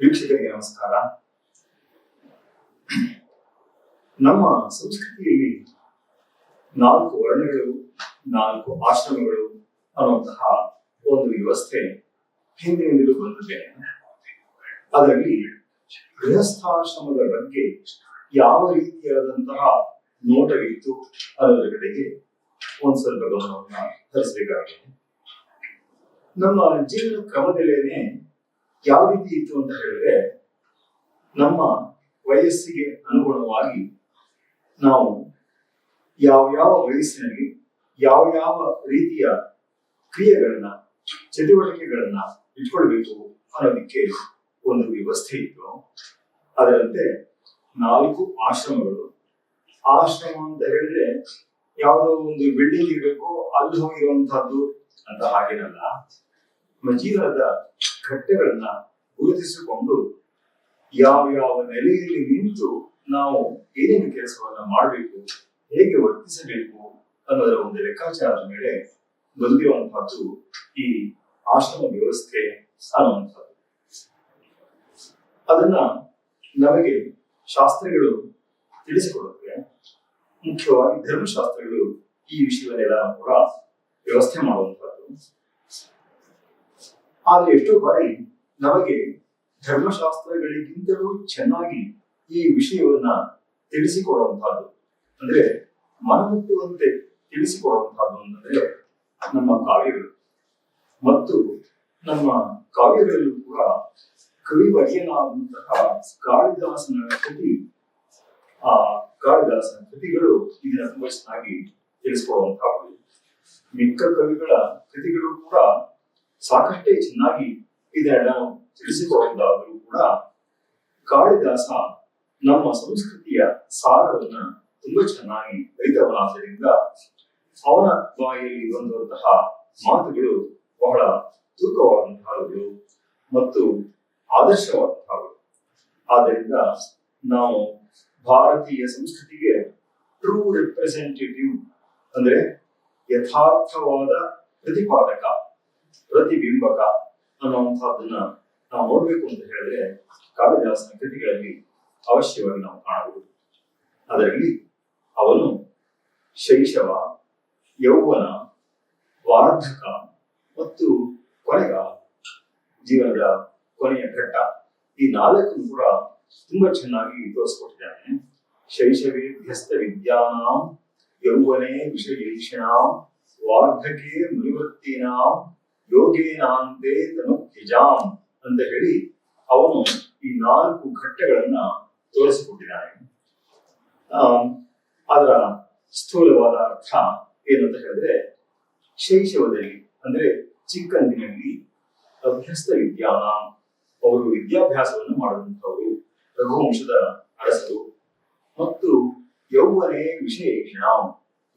ವೀಕ್ಷಕರಿಗೆ ನಮಸ್ಕಾರ. ನಮ್ಮ ಸಂಸ್ಕೃತಿಯಲ್ಲಿ ನಾಲ್ಕು ವರ್ಣಗಳು, ನಾಲ್ಕು ಆಶ್ರಮಗಳು ಅನ್ನುವಂತಹ ಒಂದು ವ್ಯವಸ್ಥೆ ಹಿಂದಿನಿಂದಲೂ ಬಂದಿದೆ ಅದರಲ್ಲಿ ಗೃಹಸ್ಥಾಶ್ರಮದ ಬಗ್ಗೆ ಯಾವ ರೀತಿಯಾದಂತಹ ನೋಟವಿತ್ತು ಅದರ ಕಡೆಗೆ ಒಂದ್ ಸ್ವಲ್ಪ ಗಮನವನ್ನು ಹರಿಸಬೇಕಾಗಿದೆ ನಮ್ಮ ಜೀವನ ಕ್ರಮದಲ್ಲೇನೆ ಯಾವ ರೀತಿ ಇತ್ತು ಅಂತ ಹೇಳಿದ್ರೆ ನಮ್ಮ ವಯಸ್ಸಿಗೆ ಅನುಗುಣವಾಗಿ ನಾವು ಯಾವ ಯಾವ ವಯಸ್ಸಿನಲ್ಲಿ ಯಾವ ಯಾವ ರೀತಿಯ ಕ್ರಿಯೆಗಳನ್ನ, ಚಟುವಟಿಕೆಗಳನ್ನ ಇಟ್ಕೊಳ್ಬೇಕು ಅನ್ನೋದಕ್ಕೆ ಒಂದು ವ್ಯವಸ್ಥೆ ಇತ್ತು. ಅದರಂತೆ ನಾಲ್ಕು ಆಶ್ರಮಗಳು. ಆಶ್ರಮ ಅಂತ ಹೇಳಿದ್ರೆ ಯಾವುದೋ ಒಂದು ಬಿಲ್ಡಿಂಗ್ ಇರಬೇಕು, ಅಲ್ಲಿ ಹೋಗಿರುವಂತಹದ್ದು ಅಂತ ಹಾಗೇನಲ್ಲ. ನಮ್ಮ ಜೀವನದ ಘಟ್ಟಗಳನ್ನ ಗುರುತಿಸಿಕೊಂಡು ಯಾವ ಯಾವ ನೆಲೆಯಲ್ಲಿ ನಿಂತು ನಾವು ಏನೇನು ಕೆಲಸವನ್ನ ಮಾಡಬೇಕು, ಹೇಗೆ ವರ್ತಿಸಬೇಕು ಅನ್ನೋದರ ಒಂದು ಲೆಕ್ಕಾಚಾರದ ಮೇಲೆ ಬಂದಿರುವಂತಹದ್ದು ಈ ಆಶ್ರಮ ವ್ಯವಸ್ಥೆ ಅನ್ನುವಂಥದ್ದು ಅದನ್ನ ನಮಗೆ ಶಾಸ್ತ್ರಗಳು ತಿಳಿಸಿಕೊಡುತ್ತವೆ ಮುಖ್ಯವಾಗಿ ಧರ್ಮಶಾಸ್ತ್ರಗಳು ಈ ವಿಷಯವನ್ನೆಲ್ಲ ಕೂಡ ವ್ಯವಸ್ಥೆ ಮಾಡುವಂತಹದ್ದು. ಆದ್ರೆ ಎಷ್ಟೋ ಬಾರಿ ನಮಗೆ ಧರ್ಮಶಾಸ್ತ್ರಗಳಿಗಿಂತಲೂ ಚೆನ್ನಾಗಿ ಈ ವಿಷಯವನ್ನ ತಿಳಿಸಿಕೊಡುವಂತಹದ್ದು. ಅಂದ್ರೆ ಮನಮುಟ್ಟುವಂತೆ ತಿಳಿಸಿಕೊಡುವಂತಹದ್ದು ಅಂತಂದ್ರೆ ನಮ್ಮ ಕಾವ್ಯಗಳು. ಮತ್ತು ನಮ್ಮ ಕಾವ್ಯಗಳಲ್ಲೂ ಕೂಡ ಕವಿ ಕವಿವರ್ಯನಾದಂತಹ ಕಾಳಿದಾಸನ ಕೃತಿ, ಆ ಕಾಳಿದಾಸನ ಕೃತಿಗಳು ಇದನ್ನ ತುಂಬಾ ಚೆನ್ನಾಗಿ ತಿಳಿಸಿಕೊಡುವಂತಹ ಮಿಕ್ಕ ಕವಿಗಳ ಕೃತಿಗಳು ಕೂಡ ಸಾಕಷ್ಟೇ ಚೆನ್ನಾಗಿ ಇದೆಲ್ಲ ತಿಳಿಸಿಕೊಡುವುದಾದರೂ ಕೂಡ ಕಾಳಿದಾಸ ನಮ್ಮ ಸಂಸ್ಕೃತಿಯ ಸಾರವನ್ನ ತುಂಬಾ ಚೆನ್ನಾಗಿ ಅರಿತವನಾದ್ದರಿಂದ ಅವನ ಬಾಯಲ್ಲಿ ಬಂದಂತಹ ಮಾತುಗಳು ಬಹಳ ತೂಕವಾದಂತಹವುಗಳು ಮತ್ತು ಆದರ್ಶವಾದಂತಹಗಳು ಆದ್ದರಿಂದ ನಾವು ಭಾರತೀಯ ಸಂಸ್ಕೃತಿಗೆ ಟ್ರೂ ರೆಪ್ರೆಸೆಂಟೇಟಿವ್ ಅಂದ್ರೆ ಯಥಾರ್ಥವಾದ ಪ್ರತಿಪಾದಕ ಪ್ರತಿಬಿಂಬಕ ಅನ್ನುವಂಥದ್ದನ್ನ ನಾವು ನೋಡ್ಬೇಕು ಅಂತ ಹೇಳಿದ್ರೆ ಕಾಳಿದಾಸನ ಕೃತಿಗಳಲ್ಲಿ ಅವಶ್ಯವಾಗಿ ನಾವು ಕಾಣಬಹುದು. ಅದರಲ್ಲಿ ಅವನು ಶೈಶವ, ಯೌವನ, ವಾರ್ಧಕ ಮತ್ತು ಕೊನೆಗ ಜೀವನದ ಕೊನೆಯ ಘಟ್ಟ. ಈ ನಾಲ್ಕು ಕೂಡ ತುಂಬಾ ಚೆನ್ನಾಗಿ ತೋರಿಸ್ಕೊಟ್ಟಿದ್ದಾನೆ. ಶೈಶವೇ ಭ್ಯಸ್ತ ವಿದ್ಯಾನಾಂ ಯೌವನೇ ವಿಷಯೇಷಣಾಂ, ವಾರ್ಧಕೆ ಮುನಿವೃತ್ತಿನಾಂ ಯೋಗೇನಾಂತೆ ತನು ಯಜಾಂ ಅಂತ ಹೇಳಿ ಅವನು ಈ ನಾಲ್ಕು ಘಟ್ಟಗಳನ್ನ ತೋರಿಸಿಕೊಟ್ಟಿದ್ದಾನೆ. ಅದರ ಸ್ಥೂಲವಾದ ಅರ್ಥ ಏನಂತ ಹೇಳಿದ್ರೆ ಶೈಶವದಲ್ಲಿ, ಅಂದ್ರೆ ಚಿಕ್ಕಂದಿನಲ್ಲಿ ಅಭ್ಯಸ್ತ ವಿದ್ಯಾನ. ಅವರು ವಿದ್ಯಾಭ್ಯಾಸವನ್ನು ಮಾಡುವಂತವರು ರಘುವಂಶದ ಅರಸರು. ಮತ್ತು ಯೌವನೇ ವಿಷಯ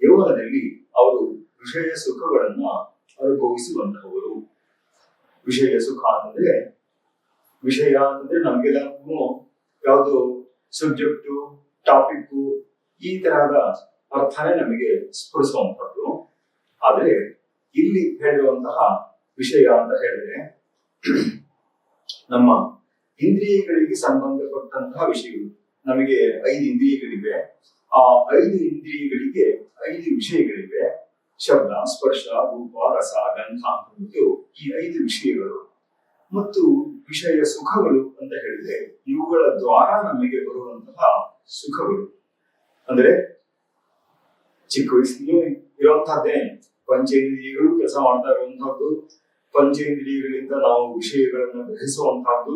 ಯೌವನದಲ್ಲಿ ಅವರು ವಿಷಯ ಸುಖಗಳನ್ನ ಅನುಭವಿಸುವಂತಹವರು ವಿಷಯ ಸುಖ ಅಂತಂದ್ರೆ ವಿಷಯ ಅಂತಂದ್ರೆ ನಮ್ಗೆಲ್ಲೂ ಯಾವುದು ಸಬ್ಜೆಕ್ಟು ಟಾಪಿಕ್ ಈ ತರಹದ ಅರ್ಥನೇ ನಮಗೆ ಸ್ಫುರಿಸುವಂತಹದ್ದು ಆದ್ರೆ ಇಲ್ಲಿ ಹೇಳಿರುವಂತಹ ವಿಷಯ ಅಂತ ಹೇಳಿದ್ರೆ ನಮ್ಮ ಇಂದ್ರಿಯಗಳಿಗೆ ಸಂಬಂಧಪಟ್ಟಂತಹ ವಿಷಯಗಳು. ನಮಗೆ ಐದು ಇಂದ್ರಿಯಗಳಿವೆ. ಆ ಐದು ಇಂದ್ರಿಯಗಳಿಗೆ ಐದು ವಿಷಯಗಳಿವೆ. ಶಬ್ದ, ಸ್ಪರ್ಶ, ರೂಪ, ರಸ, ಗಂಧ ಅಂತ ಅಂದ್ಬಿಟ್ಟು ಈ ಐದು ವಿಷಯಗಳು ಮತ್ತು ವಿಷಯ ಸುಖಗಳು ಅಂತ ಹೇಳಿದ್ರೆ ಇವುಗಳ ದ್ವಾರ ನಮಗೆ ಬರುವಂತಹ ಸುಖಗಳು. ಅಂದ್ರೆ ಚಿಕ್ಕ ವಯಸ್ಸಿನಲ್ಲೂ ಇರುವಂತಹದ್ದೇ ಪಂಚೇಂದ್ರಿಯಗಳು ಕೆಲಸ ಮಾಡ್ತಾ ಇರುವಂತಹದ್ದು ಪಂಚೇಂದ್ರಿಯಗಳಿಂದ ನಾವು ವಿಷಯಗಳನ್ನು ಗ್ರಹಿಸುವಂತಹದ್ದು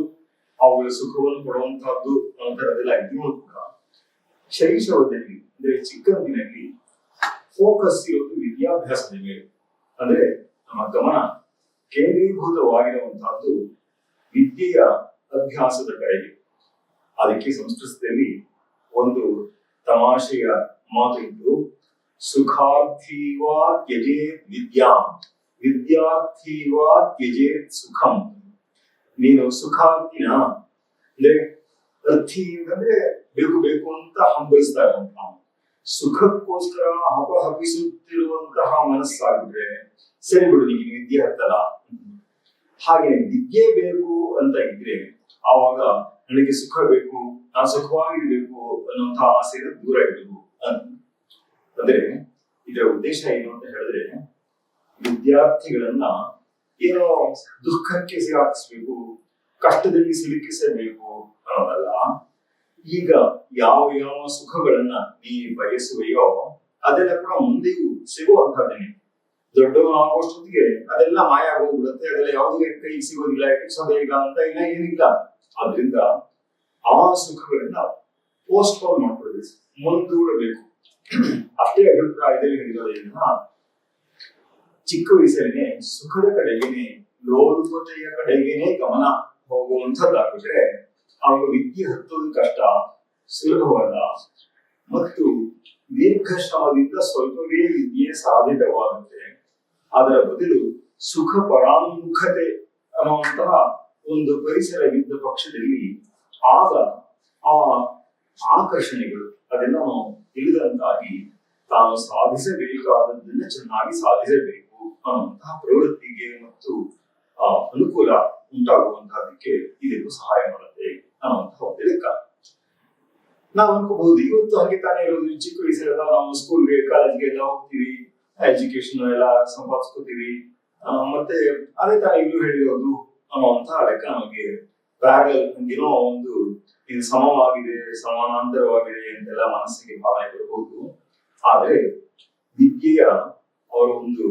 ಅವುಗಳ ಸುಖವನ್ನು ಕೊಡುವಂತಹದ್ದು ಅನ್ನೋ ಥರದ್ದೆಲ್ಲ ಇದ್ರೂ ಶೈಶವದಲ್ಲಿ ಅಂದ್ರೆ ಚಿಕ್ಕಂದಿನಲ್ಲಿ ಫೋಕಸ್ ಇರೋದು ವಿದ್ಯಾಭ್ಯಾಸದ ಮೇಲೆ ಅಂದ್ರೆ ನಮ್ಮ ಗಮನ ಕೇಂದ್ರೀಭೂತವಾಗಿರುವಂತಹದ್ದು ವಿದ್ಯೆಯ ಅಭ್ಯಾಸದ ಕಡೆಗೆ. ಅದಕ್ಕೆ ಸಂಸ್ಕೃತದಲ್ಲಿ ಒಂದು ತಮಾಷೆಯ ಮಾತು ಇದ್ದು ಸುಖಾರ್ಥೀವಾ ತ್ಯಜೇತ್ ವಿದ್ಯಾ ವಿದ್ಯಾರ್ಥೀವಾ ತ್ಯಜೇತ್ ಸುಖಂ. ನೀನು ಸುಖಾರ್ಥಿನ, ಅಂದ್ರೆ ಅರ್ಥಿ ಅಂತಂದ್ರೆ ಬೇಕು ಬೇಕು ಅಂತ ಹಂಬಲಿಸ್ತಾ ಇರುವಂತ ಸುಖಕ್ಕೋಸ್ಕರ ಹಪಹಪಿಸುತ್ತಿರುವಂತಹ ಮನಸ್ಸಾಗಿದ್ರೆ, ಸರಿ ಬಿಡು ನಿಮಗೆ ವಿದ್ಯೆ ಹತ್ತಲ್ಲ ಹಾಗೆ ವಿದ್ಯೆ ಬೇಕು ಅಂತ ಇದ್ರೆ, ಆವಾಗ ನನಗೆ ಸುಖ ಬೇಕು, ನಾನು ಸುಖವಾಗಿರ್ಬೇಕು ಅನ್ನುವಂತಹ ಆಸೆಯಿಂದ ದೂರ ಇಡಬೇಕು ಅಂತ ಅಂದ್ರೆ, ಇದರ ಉದ್ದೇಶ ಏನು ಅಂತ ಹೇಳಿದ್ರೆ, ವಿದ್ಯಾರ್ಥಿಗಳನ್ನ ಏನೋ ದುಃಖಕ್ಕೆ ಸಿಗಾಕಿಸ್ಬೇಕು, ಕಷ್ಟದಲ್ಲಿ ಸಿಲುಕಿಸಬೇಕು ಅನ್ನೋದಲ್ಲ. ಈಗ ಯಾವ ಯಾವ ಸುಖಗಳನ್ನ ನೀ ಬಯಸುವೆಯೋ ಅದೆಲ್ಲ ಕೂಡ ಮುಂದೆಯೂ ಸಿಗುವಂತಹದ್ದೇನೆ ದೊಡ್ಡವನಾಗುವಷ್ಟೊತ್ತಿಗೆ ಅದೆಲ್ಲ ಮಾಯ ಆಗೋಗ್ಬಿಡುತ್ತೆ, ಅದೆಲ್ಲ ಯಾವುದೇ ಕೈ ಸಿಗೋದಿಲ್ಲ ಇಟ್ಟಿಸೋದೇ ಇಲ್ಲ ಅಂತ ಇಲ್ಲ, ಏನಿಲ್ಲ. ಆದ್ರಿಂದ ಆ ಸುಖಗಳನ್ನ ಪೋಸ್ಟ್ ಪೋನ್ ಮಾಡ್ಕೊಳ್ಬೇಕು, ಮುಂದೂಡಬೇಕು. ಅಷ್ಟೇ ಅಭಿಪ್ರಾಯದಲ್ಲಿ ಹೇಳಿರೋದ್ರಿಂದ ಚಿಕ್ಕ ವಯಸ್ಸಲ್ಲಿನೇ ಸುಖದ ಕಡೆಗೇನೆ, ಲೋಲುಪತೆಯ ಕಡೆಗೇನೆ ಗಮನ ಹೋಗುವಂಥದ್ದಾಗ್ಬಿಟ್ರೆ ಅವಾಗ ವಿದ್ಯೆ ಹತ್ತೋದು ಕಷ್ಟ, ಸುಲಭವಲ್ಲ. ಮತ್ತು ದೀರ್ಘ ಶ್ರಮದಿಂದ ಸ್ವಲ್ಪವೇ ವಿದ್ಯೆ ಸಾಧಿತವಾಗುತ್ತೆ ಅದರ ಬದಲು ಸುಖ ಪರಾಮುಖತೆ ಅನ್ನುವಂತಹ ಒಂದು ಪರಿಸರವಿದ್ದ ಪಕ್ಷದಲ್ಲಿ ಆಗ ಆ ಆಕರ್ಷಣೆಗಳು ಅದೆಲ್ಲ ತಿಳಿದಂತಾಗಿ ತಾನು ಸಾಧಿಸಬೇಕಾದದ್ದನ್ನ ಚೆನ್ನಾಗಿ ಸಾಧಿಸಬೇಕು ಅನ್ನುವಂತಹ ಪ್ರವೃತ್ತಿಗೆ ಮತ್ತು ಅನುಕೂಲ ಉಂಟಾಗುವಂತಹದಕ್ಕೆ ಇದಕ್ಕೂ ಸಹಾಯ ಮಾಡುತ್ತೆ. ನಾವು ಅನ್ಕೋಬಹುದು ಇವತ್ತು ಹಾಗೆ ತಾನೇ ಇರೋದು ಚಿಕ್ಕ ವಯಸ್ಸೆಲ್ಲ ನಾವು ಸ್ಕೂಲ್ಗೆ ಕಾಲೇಜ್ಗೆ ಎಲ್ಲ ಹೋಗ್ತೀವಿ ಎಜುಕೇಶನ್ ಎಲ್ಲ ಸಂಪಾದಿಸ್ಕೋತೀವಿ ಮತ್ತೆ ಅದೇ ತರ ಇಲ್ಲೂ ಹೇಳಿರೋದು ಅನ್ನುವಂತ ಲೆಕ್ಕ ನಮಗೆ ಪ್ಯಾರಲ್ ಏನೋ ಒಂದು ಇದು ಸಮವಾಗಿದೆ ಸಮಾನಾಂತರವಾಗಿದೆ ಅಂತೆಲ್ಲ ಮನಸ್ಸಿಗೆ ಭಾವನೆ ಬರಬಹುದು ಆದರೆ ವಿದ್ಯೆಯ ಅವರ ಒಂದು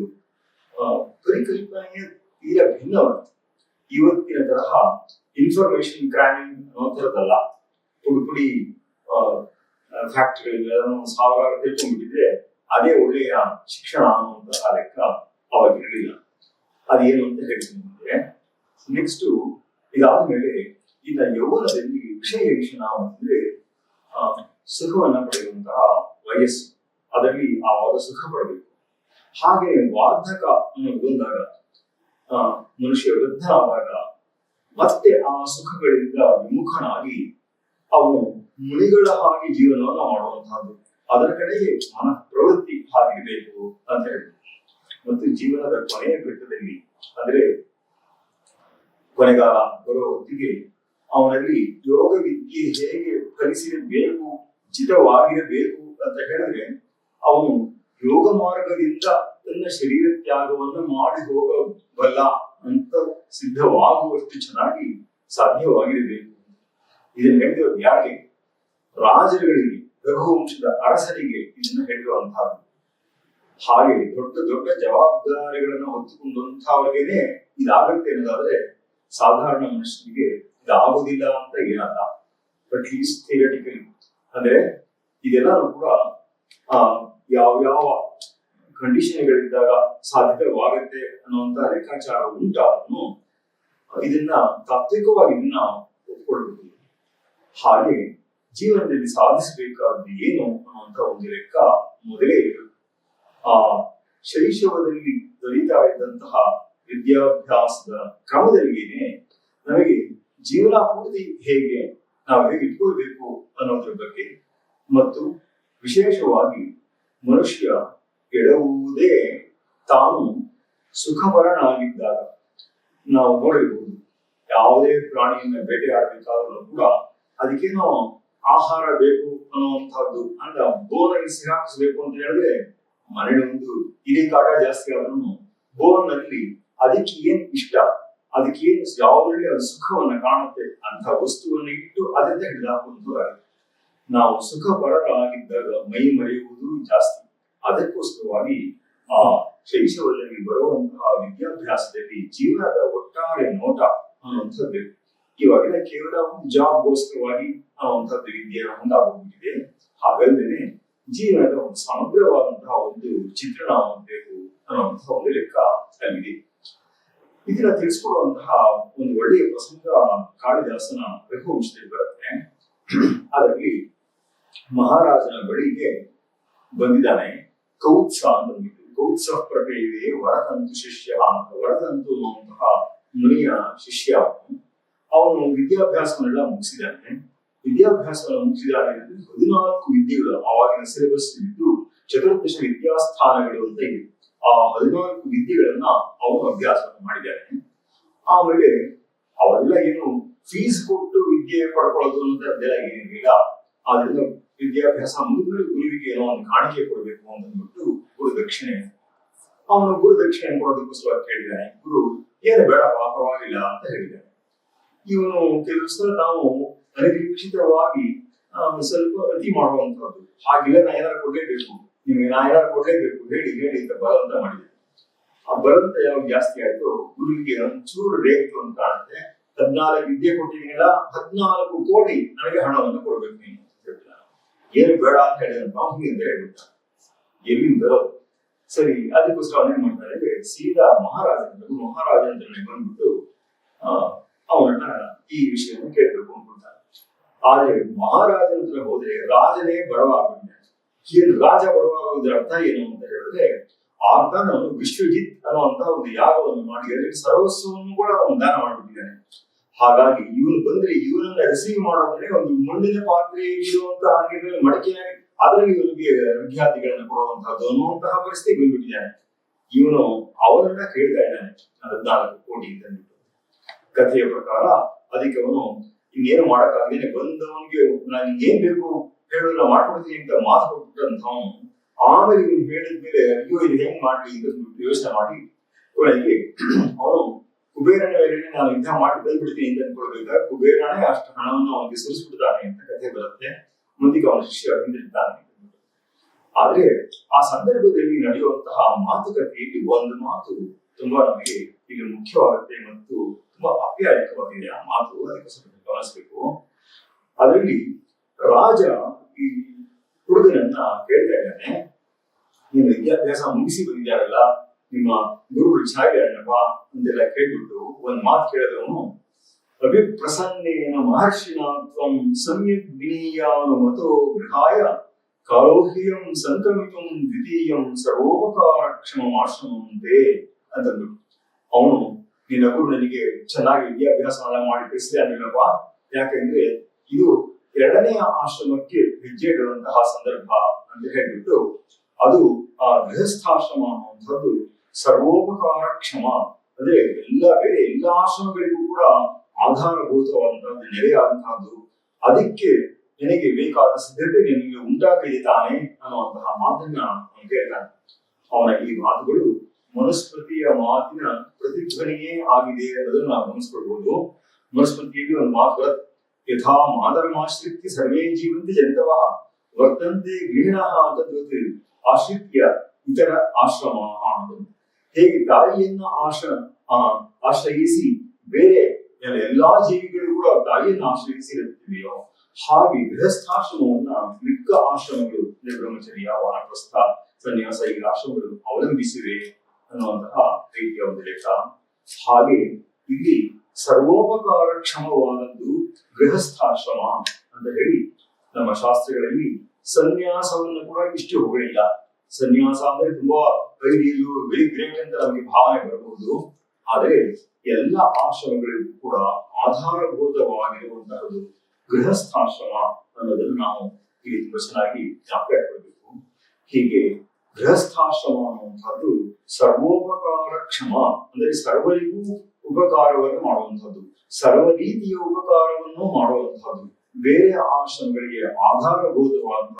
ಪರಿಕಲ್ಪನೆಯ ತೀರಾ ಭಿನ್ನವಾಗಿದೆ ಇವತ್ತಿನ ತರಹ ಇನ್ಫಾರ್ಮೇಶನ್ ಕ್ರಾಮಿಂಗ್ ಅನ್ನೋ ಥರದ್ದಲ್ಲ ಪುಡಿ ಪುಡಿ ಅದನ್ನು ಸಾವಿರಾರು ತಿಳ್ಕೊಂಡ್ಬಿಟ್ಟಿದ್ರೆ ಅದೇ ಒಳ್ಳೆಯ ಶಿಕ್ಷಣ ಅನ್ನುವಂತಹ ಲೆಕ್ಕ ಅವಾಗ ಇರಲಿಲ್ಲ. ಅದೇನು ಅಂತ ಹೇಳ್ತೀನಿ ಅಂದ್ರೆ ನೆಕ್ಸ್ಟ್ ಇದಾದ್ಮೇಲೆ ಇನ್ನ ಯೌವನದಲ್ಲಿ ವಿಷಯ ಶಿಕ್ಷಣ ಅಂದ್ರೆ ಸುಖವನ್ನ ಪಡೆಯುವಂತಹ ವಯಸ್ಸು. ಅದರಲ್ಲಿ ಆವಾಗ ಸುಖ ಪಡಬೇಕು. ಹಾಗೆ ವಾರ್ಧಕ ಅನ್ನೋದು ಬಂದಾಗ ಮನುಷ್ಯ ವೃದ್ಧರಾದಾಗ ಮತ್ತೆ ಆ ಸುಖಗಳಿಂದ ವಿಮುಖನಾಗಿ ಅವನು ಮುನಿಗಳ ಹಾಗೆ ಜೀವನವನ್ನ ಮಾಡುವಂತಹದ್ದು. ಅದರ ಕಡೆಗೆ ಮನ ಪ್ರವೃತ್ತಿ ಹಾಗಿರಬೇಕು ಅಂತ ಹೇಳಿ ಮತ್ತು ಜೀವನದ ಕೊನೆಯ ಘಟ್ಟದಲ್ಲಿ, ಅಂದ್ರೆ ಕೊನೆಗಾಲ ಬರೋ ಹೊತ್ತಿಗೆ ಅವನಲ್ಲಿ ಯೋಗ ವಿದ್ಯೆ ಹೇಗೆ ಕಲಿಸಿರಬೇಕು ಚಿತವಾಗಿರಬೇಕು ಅಂತ ಹೇಳಿದ್ರೆ, ಅವನು ಯೋಗ ಮಾರ್ಗದಿಂದ ತನ್ನ ಶರೀರ ತ್ಯಾಗವನ್ನು ಮಾಡಿ ಹೋಗಬಲ್ಲ ಅಂತ ಸಿದ್ಧವಾಗುವಷ್ಟು ಚೆನ್ನಾಗಿ ಸಾಧ್ಯವಾಗಿರಬೇಕು. ಇದನ್ನ ಹೇಳಿರೋದು ಯಾಕೆ? ರಾಜರುಗಳಿಗೆ, ರಘುವಂಶದ ಅರಸರಿಗೆ ಇದನ್ನ ಹೇಳಿರುವಂತಹದ್ದು ಹಾಗೆ ದೊಡ್ಡ ದೊಡ್ಡ ಜವಾಬ್ದಾರಿಗಳನ್ನು ಹೊತ್ತುಕೊಂಡಂತಹವರಿಗೇನೆ ಇದಾಗುತ್ತೆ ಅನ್ನೋದಾದ್ರೆ ಸಾಧಾರಣ ಮನುಷ್ಯನಿಗೆ ಇದಾಗುದಿಲ್ಲ ಅಂತ ಏನಲ್ಲ ಬಟ್ ಲೀಸ್ಟ್ ಥಿಯರಿಟಿಕಲಿ ಅಂದ್ರೆ ಇದೆಲ್ಲರೂ ಕೂಡ ಯಾವ ಯಾವ ಕಂಡೀಷನ್ಗಳಿದ್ದಾಗ ಸಾಧ್ಯವಾಗುತ್ತೆ ಅನ್ನುವಂತ ಲೆಕ್ಕಾಚಾರ ಉಂಟಾದ್ರೂ, ಇದನ್ನ ತಾತ್ವಿಕವಾಗಿ ಇದನ್ನ ಒಪ್ಕೊಳ್ಬೇಕು ಹಾಗೆ ಜೀವನದಲ್ಲಿ ಸಾಧಿಸಬೇಕಾದ ಏನು ಅನ್ನುವಂತ ಒಂದು ಲೆಕ್ಕ ಮೊದಲೇ ಆ ಶೈಶವದಲ್ಲಿ ದೊರೀತಾ ಇದ್ದಂತಹ ವಿದ್ಯಾಭ್ಯಾಸದ ಕ್ರಮದಲ್ಲಿಯೇನೆ ನಮಗೆ ಜೀವನ ಪೂರ್ತಿ ಹೇಗೆ ನಾವು ಹೇಗೆ ಇಟ್ಕೊಳ್ಬೇಕು ಅನ್ನೋದ್ರ ಬಗ್ಗೆ, ಮತ್ತು ವಿಶೇಷವಾಗಿ ಮನುಷ್ಯ ಎಡವುವುದೇ ತಾನು ಸುಖಪರನಾಗಿದ್ದಾಗ ನಾವು ನೋಡಿರ್ಬೋದು ಯಾವುದೇ ಪ್ರಾಣಿಯನ್ನ ಬೇಟೆಯಾಡಬೇಕಾದ್ರೂ ಕೂಡ ಅದಕ್ಕೇನೋ ಆಹಾರ ಬೇಕು ಅನ್ನುವಂತಹದ್ದು ಅಂದ್ರೆ ಬೋನಲ್ಲಿ ಸಿಗಾಕಿಸ್ಬೇಕು ಅಂತ ಹೇಳಿದ್ರೆ ಮನೆ ಒಂದು ಇಡೀ ಕಾಟ ಜಾಸ್ತಿ ಆದ್ರೂ ಬೋನ್ನಲ್ಲಿ ಅದಕ್ಕೆ ಏನ್ ಇಷ್ಟ? ಅದಕ್ಕೆ ಏನು ಯಾವುದರಲ್ಲಿ ಅದು ಸುಖವನ್ನ ಕಾಣುತ್ತೆ ಅಂತ ವಸ್ತುವನ್ನ ಇಟ್ಟು ಅದರಿಂದ ಹಿಡಿದಾಕುವಂತದಾಗುತ್ತೆ ನಾವು ಸುಖ ಪರರಾಗಿದ್ದಾಗ ಮೈ ಮರೆಯುವುದು ಜಾಸ್ತಿ. ಅದಕ್ಕೋಸ್ಕರವಾಗಿ, ಆ ಶೈಶವದಲ್ಲಿ ಬರುವಂತಹ ವಿದ್ಯಾಭ್ಯಾಸದಲ್ಲಿ ಜೀವನದ ಒಟ್ಟಾರೆ ನೋಟ ಅನ್ನುವಂಥದ್ದು. ಇವಾಗೆಲ್ಲ ಕೇವಲ ಒಂದು ಜಾಬ್ಗೋಸ್ಕರವಾಗಿ ಅನ್ನುವಂಥದ್ದು ವಿದ್ಯೆ ಮುಂದಾಗೋಗ್ಬಿಟ್ಟಿದೆ ಹಾಗಲ್ಲದೆ ಜೀವನದ ಒಂದು ಸಮಗ್ರವಾದಂತಹ ಒಂದು ಚಿತ್ರಣ ಬೇಕು ಅನ್ನುವಂತಹ ಒಂದು ಲೆಕ್ಕ ಅಲ್ಲಿದೆ. ಇದನ್ನ ತಿಳಿಸ್ಕೊಡುವಂತಹ ಒಂದು ಒಳ್ಳೆಯ ಪ್ರಸಂಗ ಕಾಳಿದಾಸನ ರಘುವಂಶದಲ್ಲಿ ಬರುತ್ತೆ. ಅದರಲ್ಲಿ ಮಹಾರಾಜನ ಬಳಿಗೆ ಬಂದಿದ್ದಾನೆ. ಕೌತ್ಸ ಅಂತ ಕೌತ್ಸ ಪ್ರಭೇದೆ ವರದಂತು ಶಿಷ್ಯ, ವರದಂತು ಅನ್ನುವಂತಹ ಮುನಿಯ ಶಿಷ್ಯ ಅವನು. ವಿದ್ಯಾಭ್ಯಾಸವನ್ನೆಲ್ಲ ಮುಗಿಸಿದ್ದಾನೆ. ವಿದ್ಯಾಭ್ಯಾಸವನ್ನು ಮುಗಿಸಿದ್ದಾನೆ ಹದಿನಾಲ್ಕು ವಿದ್ಯೆಗಳು ಆವಾಗಿನ ಸಿಲೆಬಸ್ ಇದ್ದು ಚತುರ್ದಶ ವಿದ್ಯಾಸ್ಥಾನಗಳು ಅಂತ ಇದೆ. ಆ ಹದಿನಾಲ್ಕು ವಿದ್ಯೆಗಳನ್ನ ಅವನು ಅಭ್ಯಾಸವನ್ನು ಮಾಡಿದ್ದಾನೆ. ಆಮೇಲೆ ಅವೆಲ್ಲ ಏನು ಫೀಸ್ ಕೊಟ್ಟು ವಿದ್ಯೆ ಪಡ್ಕೊಳ್ಳೋದು ಅಂತ ಅದೆಲ್ಲ ಏನಿರಲಿಲ್ಲ ಆದ್ರಿಂದ ವಿದ್ಯಾಭ್ಯಾಸ ಮುಗಿದ್ಮೇಲೆ ಗುರುವಿಗೆ ಏನೋ ಒಂದು ಕಾಣಿಕೆ ಕೊಡಬೇಕು ಅಂತಂದ್ಬಿಟ್ಟು ಗುರು ದಕ್ಷಿಣೆ. ಅವನು ಗುರು ದಕ್ಷಿಣೆ ಕೊಡೋದಕ್ಕೋಸ್ಕರ ಕೇಳಿದ್ದಾನೆ, ಗುರು, ಏನು ಬೇಡಪ್ಪ, ಪರವಾಗಿಲ್ಲ ಅಂತ ಹೇಳಿದ್ದಾನೆ. ಇವನು ಕೆಲವು ಸಲ ನಾವು ಅನಿರೀಕ್ಷಿತವಾಗಿ ಸ್ವಲ್ಪ ಅತಿ ಮಾಡುವಂತಹದ್ದು ಹಾಗಿಲ್ಲ, ನಾ ಏನಾರು ಕೊಡ್ಲೇಬೇಕು. ನಿಮಗೆ ನಾ ಏನಾರು ಕೊಡ್ಲೇಬೇಕು. ಹೇಳಿ ಹೇಳಿ ಅಂತ ಬಲವಂತ ಮಾಡಿದೆ ಆ ಬಲವಂತ ಯಾವಾಗ ಜಾಸ್ತಿ ಆಯ್ತು, ಗುರುವಿಗೆ ಒಂಚೂರು ರೇಖು ಅಂತ ಕಾಣುತ್ತೆ. ಹದ್ನಾಲ್ಕು ವಿದ್ಯೆ ಕೊಟ್ಟಿದ್ದೀನಿಲ್ಲ, ಹದಿನಾಲ್ಕು ಕೋಟಿ ನನಗೆ ಹಣವನ್ನು ಕೊಡ್ಬೇಕು ನೀನು. ಏನು ಬೇಡ ಅಂತ ಹೇಳಿದ್ರೆ ನಾವು ಅಂತ ಹೇಳ್ಬಿಟ್ಟ. ಎಲ್ಲಿಂದ? ಸರಿ, ಅದಕ್ಕೋಸ್ಕರ ಅವನೇನ್ ಮಾಡ್ತಾರೆ ಅಂದ್ರೆ ಸೀದಾ ಮಹಾರಾಜ ರಘು ಮಹಾರಾಜ ಅಂತ ಬಂದ್ಬಿಟ್ಟು ಅವನನ್ನ ಈ ವಿಷಯವನ್ನು ಕೇಳ್ಬೇಕು ಅನ್ಕೊಳ್ತಾನೆ ಆದ್ರೆ ಮಹಾರಾಜನ ಹೋದ್ರೆ ರಾಜನೇ ಬಡವಾಗ್ಬಿಟ್ಟಿದ್ದಾನೆ ಏನು ರಾಜ ಬಡವಾಗೋದ್ರ ಅರ್ಥ ಏನು ಅಂತ ಹೇಳಿದ್ರೆ ಆತ ನಾನು ವಿಶ್ವಜಿತ್ ಅನ್ನುವಂತ ಒಂದು ಯಾಗವನ್ನು ಮಾಡಿ ಅದಕ್ಕೆ ಸರ್ವಸ್ವವನ್ನು ಕೂಡ ಅವನು ದಾನ ಮಾಡಿಬಿಟ್ಟಿದ್ದಾನೆ. ಹಾಗಾಗಿ ಇವನು ಬಂದ್ರೆ ಇವನನ್ನ ರಿಸೀವ್ ಮಾಡೋದ್ರೆ ಒಂದು ಮಣ್ಣಿನ ಪಾತ್ರೆ ಇರುವಂತಹ ಹಾಗೆ ಮಡಿಕೆ ಅದರಲ್ಲಿ ಇವನಿಗೆ ವಿದ್ಯಾರ್ಥಿಗಳನ್ನ ಕೊಡುವಂತಹದ್ದು ಅನ್ನುವಂತಹ ಪರಿಸ್ಥಿತಿ ಬಂದ್ಬಿಟ್ಟಿದ್ದಾನೆ ಇವನು ಅವರನ್ನ ಕೇಳ್ತಾ ಇದ್ದಾನೆ. ಹದಿನಾಲ್ಕು ಕೋಟಿ ಅಂತ ಕಥೆಯ ಪ್ರಕಾರ ಅದಕ್ಕೆ ಅವನು, ಇನ್ನೇನು ಮಾಡಕ್ಕಾಗ್ದೇನೆ ಬಂದವನಿಗೆ ನಾನು ಏನ್ ಬೇಕು ಹೇಳೋಲ್ಲ ಮಾಡ್ಕೊಡ್ತೀನಿ ಅಂತ ಮಾತು ಕೊಟ್ಬಿಟ್ಟಂತವನು ಆಮೇಲೆ ಇವನು ಹೇಳಿದ್ಮೇಲೆ, ಅಯ್ಯೋ, ಇದು ಹೆಂಗ್ ಮಾಡ್ಲಿ? ಅಂತ ಯೋಚನೆ ಮಾಡಿ. ಅವನು ಕುಬೇರನ ಮೇಲೆ ನಾನು ಯುದ್ಧ ಮಾಡಿ ಬಂದ್ಬಿಡ್ತೀನಿ ಅಂತ ಅನ್ಕೊಳ್ಬೇಕಾದ್ರೆ ಕುಬೇರನೇ ಅಷ್ಟು ಹಣವನ್ನು ಅವನಿಗೆ ಸುರಿಸ್ಬಿಡ್ತಾನೆ ಅಂತ ಕಥೆ ಬರುತ್ತೆ. ಮುಂದಿಗೆ ಅವನ ಶಿಷ್ಯ ಹಿಂದಿರ್ತಾನೆ ಆದ್ರೆ ಆ ಸಂದರ್ಭದಲ್ಲಿ ನಡೆಯುವಂತಹ ಮಾತುಕತೆಯಲ್ಲಿ ಒಂದು ಮಾತು ತುಂಬಾ ನಮಗೆ ಇಲ್ಲಿ ಮುಖ್ಯವಾಗುತ್ತೆ ಮತ್ತು ತುಂಬಾ ಅಪ್ಯಾಯಕವಾಗಿದೆ. ಆ ಮಾತು ಅದಕ್ಕೆ ಸ್ವಲ್ಪ ಗಮನಿಸಬೇಕು. ಅದರಲ್ಲಿ ರಾಜ ಈ ಹುಡುಗನನ್ನ ಕೇಳ್ತಾ ಇದ್ದಾನೆ. ನೀನು ವಿದ್ಯಾಭ್ಯಾಸ ಮುಗಿಸಿ ಬಂದಿದ್ದಾರಲ್ಲ, ನಿಮ್ಮ ಗುರುಗಳು ಛಾಯಾರಣ್ಣಪ್ಪ ಅಂತೆಲ್ಲ ಕೇಳ್ಬಿಟ್ಟು ಒಂದ್ ಮಾತು ಕೇಳಿದವನು ಅಭಿಪ್ರಸನ್ನೇನ ಮಹರ್ಷಿನ ತ್ವಂ ಸಮ್ಯಕ್ ವಿನೀಯಾನುಮತೋ ಗೃಹಾಯ ಕಾಲೋಹ್ಯಂ ಸಂಕ್ರಮಿತಂ ದ್ವಿತೀಯಂ ಸರ್ವೋಪಕಾರಕ್ಷಮ ಆಶ್ರಮಂತೆ ಅಂತಂದ್ರು ಅವನು ನಿನ್ನ ಗುರು ನನಗೆ ಚೆನ್ನಾಗಿ ವಿದ್ಯಾಭ್ಯಾಸವನ್ನ ಮಾಡಿ ಕಳಿಸಿದೆ ಅನ್ನಿಲ್ಲಪ್ಪ ಯಾಕಂದ್ರೆ ಇದು ಎರಡನೇ ಆಶ್ರಮಕ್ಕೆ ಹೆಜ್ಜೆ ಇಡುವಂತಹ ಸಂದರ್ಭ ಅಂತ ಹೇಳ್ಬಿಟ್ಟು, ಅದು ಆ ಗೃಹಸ್ಥಾಶ್ರಮ ಅನ್ನುವಂಥದ್ದು ಸರ್ವೋಪಕಾರ ಕ್ಷಮ ಅಂದ್ರೆ ಎಲ್ಲ ಬೇರೆ ಎಲ್ಲ ಆಶ್ರಮಗಳಿಗೂ ಕೂಡ ಆಧಾರಭೂತವಾದಂತಹ ನೆಲೆಯಾದಂತಹದ್ದು. ಅದಕ್ಕೆ ನಿನಗೆ ಬೇಕಾದ ಸಿದ್ಧತೆ ನಿನಗೆ ಉಂಟಾಗಲಿ ತಾನೆ ಅನ್ನುವಂತಹ ಮಾತನ್ನ ಅವನು ಕೇಳ್ತಾನೆ. ಅವನ ಈ ಮಾತುಗಳು ಮನುಸ್ಮೃತಿಯ ಮಾತಿನ ಪ್ರತಿಧ್ವನಿಯೇ ಆಗಿದೆ ಅನ್ನೋದನ್ನ ನಾವು ಗಮನಿಸ್ಕೊಳ್ಬಹುದು ಮನುಸ್ಮೃತಿಯಲ್ಲಿ ಒಂದು ಮಾತು ಯಥಾ ಮಾತರಮಾಶ್ರಿತ್ಯ ಸರ್ವೇ ಜೀವಂತಿ ಜನತವ ವರ್ತಂತೆ ಗೃಹಿಣ ತದ್ವತ್ ಆಶ್ರಿತ್ಯ ಇತರ ಆಶ್ರಮ ಅನ್ನೋದು. ಹೇಗೆ ಗಾಳಿಯನ್ನ ಆಶ್ರ ಆಶ್ರಯಿಸಿ ಬೇರೆ ಎಲ್ಲ- ಜೀವಿಗಳು ಕೂಡ ಗಾಳಿಯನ್ನು ಆಶ್ರಯಿಸಿರುತ್ತವೆಯೋ ಹಾಗೆ ಗೃಹಸ್ಥಾಶ್ರಮವನ್ನ ಮಿಕ್ಕ ಆಶ್ರಮಗಳು ಅಂದ್ರೆ ಬ್ರಹ್ಮಚರ್ಯ, ವಾನಪ್ರಸ್ಥ, ಸನ್ಯಾಸ, ಈ ಆಶ್ರಮಗಳು ಅವಲಂಬಿಸಿವೆ ಅನ್ನುವಂತಹ ರೀತಿಯ ಒಂದು ಲೆಕ್ಕ. ಹಾಗೆ ಇಲ್ಲಿ ಸರ್ವೋಪಕಾರ ಕ್ಷಮವಾದದ್ದು ಗೃಹಸ್ಥಾಶ್ರಮ ಅಂತ ಹೇಳಿ ನಮ್ಮ ಶಾಸ್ತ್ರಗಳಲ್ಲಿ ಸನ್ಯಾಸವನ್ನು ಕೂಡ ಇಷ್ಟು ಹೊಗಳಿಲ್ಲ. ಸನ್ಯಾಸ ಅಂದ್ರೆ ತುಂಬಾ ಐಡಿಯಲು ವೆರಿ ಗ್ರೇಟ್ ಅಂತ ನಮಗೆ ಭಾವನೆ ಬರಬಹುದು ಆದರೆ ಎಲ್ಲ ಆಶ್ರಮಗಳಿಗೂ ಕೂಡ ಆಧಾರಭೂತವಾಗಿರುವಂತಹದ್ದು ಗೃಹಸ್ಥಾಶ್ರಮ ಅನ್ನೋದನ್ನು ನಾವು ಇಲ್ಲಿ ತುಂಬಾ ಚೆನ್ನಾಗಿ ಜ್ಞಾಪಕ ಇಟ್ಕೊಳ್ಬೇಕು. ಹೀಗೆ ಗೃಹಸ್ಥಾಶ್ರಮ ಅನ್ನುವಂಥದ್ದು ಸರ್ವೋಪಕಾರ ಕ್ಷಮ, ಅಂದ್ರೆ ಸರ್ವರಿಗೂ ಉಪಕಾರವನ್ನು ಮಾಡುವಂಥದ್ದು ಸರ್ವ ರೀತಿಯ ಉಪಕಾರವನ್ನು ಮಾಡುವಂತಹದ್ದು ಬೇರೆ ಆಶ್ರಮಗಳಿಗೆ ಆಧಾರಭೂತವಾದ